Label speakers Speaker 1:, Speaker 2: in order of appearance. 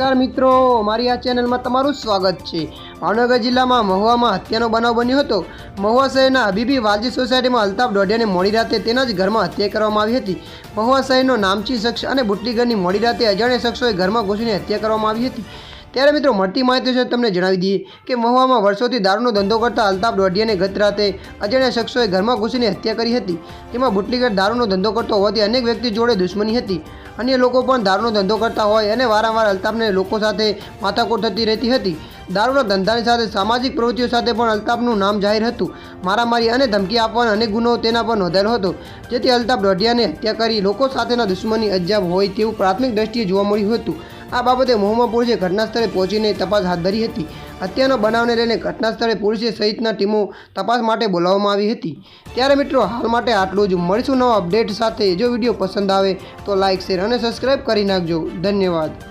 Speaker 1: નમસ્કાર મિત્રો મારી આ ચેનલમાં તમારું સ્વાગત છે. ભાવનગર જિલ્લામાં મહુવામાં હત્યાનો બનાવ બન્યો હતો. મહુવા શહેરના હબીબી વાલજી સોસાયટીમાં અલ્તાફ ડોડિયાને મોડી રાતે તેના જ ઘરમાં હત્યા કરવામાં આવી હતી. મહુવા શહેરનો નામચી શખ્સ અને બુટલીગરની મોડી રાતે અજાણ્યા શખ્સોએ ઘરમાં ઘૂસીને હત્યા કરવામાં આવી હતી. ત્યારે મિત્રો, મળતી માહિતી છે તમને જણાવી દઈએ કે મહુવામાં વર્ષોથી દારૂનો ધંધો કરતા અલ્તાફ ડોડિયાને ગત રાતે અજાણ્યા શખ્સોએ ઘરમાં ઘૂસીને હત્યા કરી હતી. તેમાં બુટલીગર દારૂનો ધંધો કરતો હોવાથી અનેક વ્યક્તિ જોડે દુશ્મની હતી. અન્ય લોકો પણ ધારનો ધંધો કરતા હોય અને વારંવાર અલ્તાફને લોકો સાથે માથાકૂટ થતી રહેતી હતી. દારૂના ધંધાની સાથે સામાજિક પ્રવૃત્તિઓ સાથે પણ અલ્તાફનું નામ જાહેર હતું. મારામારી અને ધમકી આપવાના અનેક ગુનો તેના પર નોંધાયેલો હતો. જેથી અલ્તાફ દોઢિયાને હત્યા કરી લોકો સાથેના દુશ્મની અજાબ હોય તેવું પ્રાથમિક દ્રષ્ટિએ જોવા મળ્યું હતું. આ બાબતે મોહમ્મદ પોલીસે ઘટના સ્થળે પહોંચીને તપાસ હાથ ધરી હતી. હત્યાનો બનાવને લઈને ઘટનાસ્થળે પોલીસે સહિતના ટીમો તપાસ માટે બોલાવવામાં આવી હતી. ત્યારે મિત્રો, હાલ માટે આટલું જ. મળીશું નવા અપડેટ સાથે. જો વીડિયો પસંદ આવે તો લાઇક શેર અને સબસ્ક્રાઈબ કરી નાખજો. ધન્યવાદ.